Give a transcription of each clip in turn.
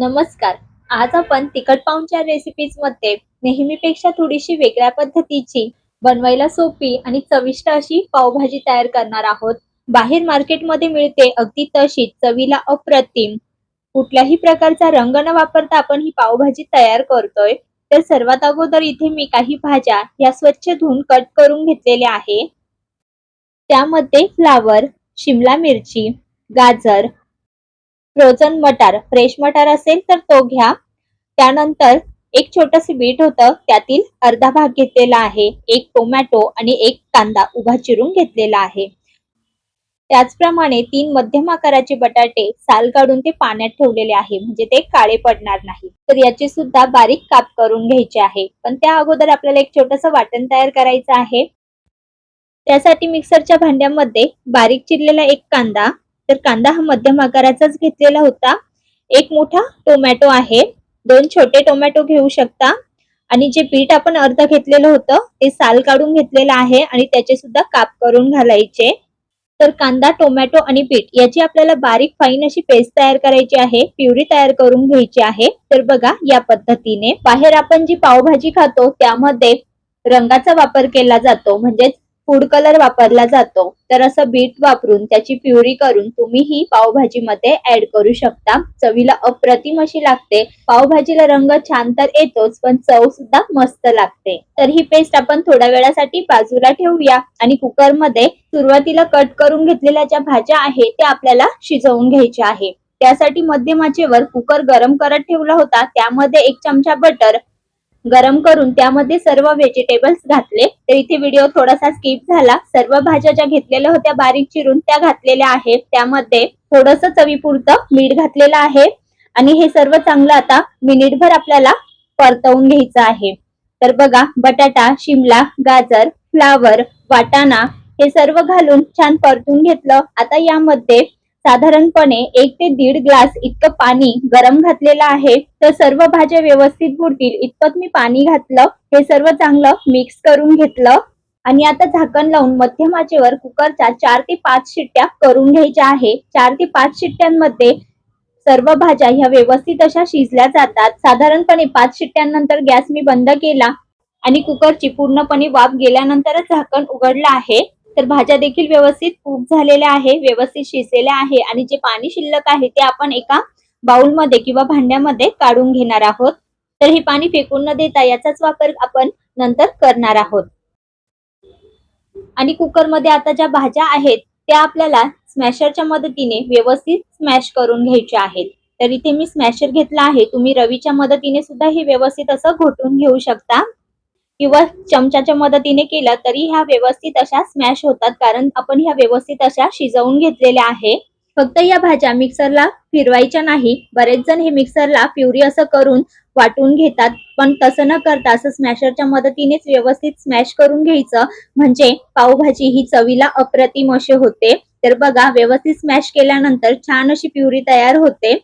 नमस्कार. आज आपण तिखट पाहुणच्या रेसिपीजमध्ये नेहमीपेक्षा थोडीशी वेगळ्या पद्धतीची बनवायला सोपी आणि चविष्ट अशी पावभाजी तयार करणार आहोत. बाहेर मार्केटमध्ये मिळते अगदी तशीच चवीला अप्रतिम. कुठल्याही प्रकारचा रंग न वापरता आपण ही पावभाजी तयार करतोय. तर सर्वात अगोदर इथे मी काही भाज्या या स्वच्छ धुवून कट करून घेतलेल्या आहे. त्यामध्ये फ्लावर शिमला मिरची गाजर फ्रोझन मटार फ्रेश मटार असेल तर तो घ्या. त्यानंतर एक छोटस बीट होतं त्यातील अर्धा भाग घेतलेला आहे. एक टोमॅटो आणि एक कांदा उभा चिरून घेतलेला आहे. त्याचप्रमाणे तीन मध्यम आकाराचे बटाटे साल काढून ते पाण्यात ठेवलेले आहे म्हणजे ते काळे पडणार नाही. तर याचे सुद्धा बारीक काप करून घ्यायचे आहे. पण त्या अगोदर आपल्याला एक छोटस वाटण तयार करायचं आहे. त्यासाठी मिक्सरच्या भांड्यामध्ये बारीक चिरलेला एक कांदा तर कांदा हा मध्यम आकाराचाच घेतलेला होता. एक मोठा टोमॅटो आहे. दोन छोटे टोमॅटो घेऊ शकता. आणि जे पीठ आपण अर्ध घेतलेलं होतं ते साल काढून घेतलेलं आहे आणि त्याचे सुद्धा काप करून घालायचे. तर कांदा टोमॅटो आणि पीठ याची आपल्याला बारीक फाईन अशी पेस्ट तयार करायची आहे. प्युरी तयार करून घ्यायची आहे. तर बघा या पद्धतीने बाहेर आपण जी पावभाजी खातो त्यामध्ये रंगाचा वापर केला जातो. म्हणजेच फूड कलर वापरला जातो. तर असं बीट वापरून त्याची प्युरी करून तुम्ही ही पावभाजीमध्ये ऍड करू शकता. चवीला अप्रतिम अशी लागते. पावभाजीला रंग छान तर येतोच पण चव सुद्धा मस्त लागते. तर ही पेस्ट आपण थोड्या वेळासाठी बाजूला ठेवूया. आणि कुकरमध्ये सुरुवातीला कट करून घेतलेल्या ज्या भाज्या आहेत त्या आपल्याला शिजवून घ्यायच्या आहे त्यासाठी मध्यम आचेवर कुकर गरम करत ठेवला होता. त्यामध्ये एक चमचा बटर गरम करून त्यामध्ये सर्व व्हेजिटेबल्स घातले. तर इथे व्हिडिओ थोडासा स्किप झाला. सर्व भाज्या ज्या घेतलेल्या होत्या बारीक चिरून त्या घातलेल्या आहेत. त्यामध्ये थोडस चवीपुरतं मीठ घातलेलं आहे. आणि हे सर्व चांगलं आता मिनिटभर आपल्याला परतवून घ्यायचं आहे. तर बघा बटाटा शिमला गाजर फ्लावर वाटाणा हे सर्व घालून छान परतून घेतलं. आता यामध्ये साधारणपणे एक ते दीड ग्लास इतकं पाणी गरम घातलेलं आहे. तर सर्व भाज्या व्यवस्थित बुडतील. इतपत मी पाणी घातलं. हे सर्व चांगलं मिक्स करून घेतलं. आणि आता झाकण लावून मध्यम आचेवर कुकरच्या चार ते पाच शिट्ट्या करून घ्यायच्या आहे. चार ते पाच शिट्ट्यांमध्ये सर्व भाज्या ह्या व्यवस्थित अशा शिजल्या जातात. साधारणपणे पाच शिट्ट्यांनंतर गॅस मी बंद केला. आणि कुकरची पूर्णपणे वाफ गेल्यानंतरच झाकण उघडलं आहे. तर भाज्या देखील व्यवस्थित कूक झालेल्या आहे व्यवस्थित शिजलेल्या आहे आणि जे पाणी शिल्लक आहे ते आपण एका बाउलमध्ये किंवा भांड्यामध्ये काढून घेणार आहोत. तर हे पाणी फेकून न देता याचाच वापर आपण नंतर करणार आहोत. आणि कुकरमध्ये आता ज्या भाज्या आहेत त्या आपल्याला स्मॅशरच्या मदतीने व्यवस्थित स्मॅश करून घ्यायच्या आहेत. तर इथे मी स्मॅशर घेतला आहे. तुम्ही रवीच्या मदतीने सुद्धा हे व्यवस्थित असं घोटून घेऊ शकता. किंवा चमच्याच्या मदतीने केलं तरी ह्या व्यवस्थित अशा स्मॅश होतात. कारण आपण ह्या व्यवस्थित अशा शिजवून घेतलेल्या आहे. फक्त या भाज्या मिक्सरला फिरवायच्या नाही. बरेच जण हे मिक्सरला प्युरी असं करून वाटून घेतात. पण तसं न करता असं स्मॅशरच्या मदतीनेच व्यवस्थित स्मॅश करून घ्यायचं. म्हणजे पावभाजी ही चवीला अप्रतिम अशी होते. तर बघा व्यवस्थित स्मॅश केल्यानंतर छान अशी प्युरी तयार होते.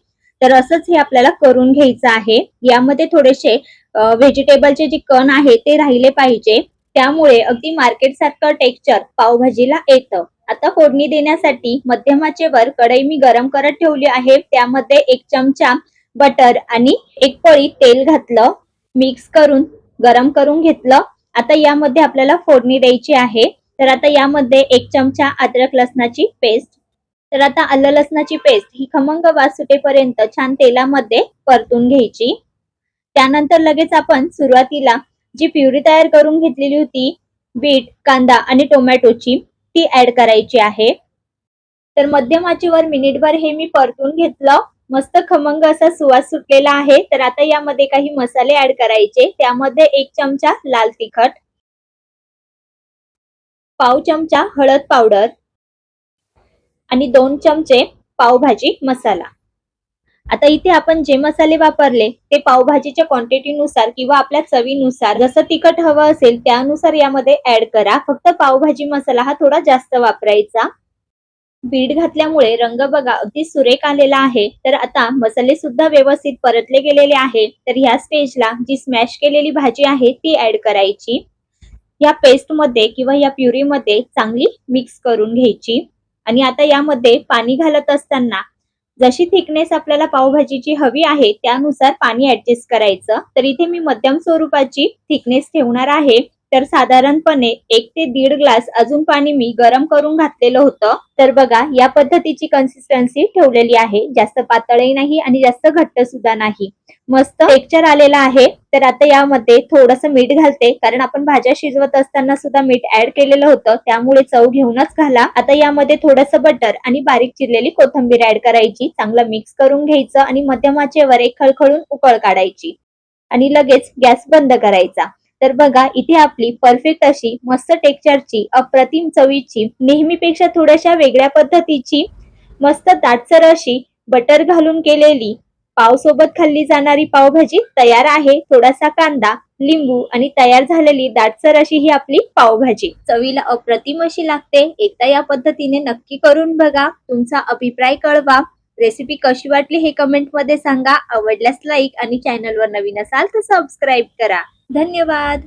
तर असंच हे आपल्याला करून घ्यायचं आहे. यामध्ये थोडेसे व्हेजिटेबलचे जे कण आहे ते राहिले पाहिजे. त्यामुळे अगदी मार्केट सारखं टेक्स्चर पावभाजीला येतं. आता फोडणी देण्यासाठी मध्यमाचेवर कढई मी गरम करत ठेवली आहे. त्यामध्ये एक चमचा बटर आणि एक पळी तेल घातलं. मिक्स करून गरम करून घेतलं. आता यामध्ये आपल्याला फोडणी द्यायची आहे. तर आता यामध्ये एक चमचा अद्रक लसणाची पेस्ट तर आता आलं लसणाची पेस्ट ही खमंग वास सुटेपर्यंत छान तेलामध्ये परतून घ्यायची. त्यानंतर लगेच आपण सुरुवातीला जी प्युरी तयार करून घेतलेली होती बीट कांदा आणि टोमॅटोची ती ऍड करायची आहे. तर मध्यमाचीवर मिनिटभर हे मी परतून घेतलं. मस्त खमंग असा सुवास सुटलेला आहे. तर आता यामध्ये काही मसाले ऍड करायचे. त्यामध्ये एक चमचा लाल तिखट पाव चमचा हळद पावडर आणि दोन चमचे पावभाजी मसाला. आता इथे आपण जे मसाले वापरले ते पावभाजीच्या क्वांटिटीनुसार किंवा आपल्या चवीनुसार जसं तिखट हवं असेल त्यानुसार यामध्ये ऍड करा. फक्त पावभाजी मसाला हा थोडा जास्त वापरायचा. बीट घातल्यामुळे रंग बघा अगदी सुरेख आलेला आहे. तर आता मसाले सुद्धा व्यवस्थित परतले गेलेले आहे. तर ह्या स्टेजला जी स्मॅश केलेली भाजी आहे ती ऍड करायची. या पेस्टमध्ये किंवा या प्युरीमध्ये चांगली मिक्स करून घ्यायची. आणि आता यामध्ये पाणी घालत असताना जशी थिकनेस आपल्याला पावभाजीची हवी आहे त्यानुसार पाणी ऍडजस्ट करायचं. तर इथे मी मध्यम स्वरूपाची थिकनेस ठेवणार आहे. तर साधारणपणे एक ते दीड ग्लास अजून पाणी मी गरम करून घातलेलं होतं. तर बघा या पद्धतीची कन्सिस्टन्सी ठेवलेली आहे. जास्त पातळही नाही आणि जास्त घट्ट सुद्धा नाही. मस्त टेक्चर आलेला आहे. तर आता यामध्ये थोडस मीठ घालते. कारण आपण भाज्या शिजवत असताना सुद्धा मीठ ऍड केलेलं होतं. त्यामुळे चव घेऊनच घाला. आता यामध्ये थोडस बटर आणि बारीक चिरलेली कोथिंबीर ऍड करायची. चांगलं मिक्स करून घ्यायचं आणि मध्यमाचे वर एक खळखळून उकळ काढायची. आणि लगेच गॅस बंद करायचा. तर बघा इथे आपली परफेक्ट अशी मस्त टेक्चरची अप्रतिम चवीची नेहमीपेक्षा थोड्याशा वेगळ्या पद्धतीची मस्त दाटसर अशी बटर घालून केलेली पाव सोबत खाल्ली जाणारी पावभाजी तयार आहे. थोडासा कांदा लिंबू आणि तयार झालेली दाटसर अशी ही आपली पावभाजी. चवीला अप्रतिम अशी लागते. एकदा या पद्धतीने नक्की करून बघा. तुमचा अभिप्राय कळवा. रेसिपी कशी वाटली हे कमेंटमध्ये सांगा. आवडल्यास लाईक आणि चॅनलवर नवीन असाल तर सबस्क्राईब करा. धन्यवाद.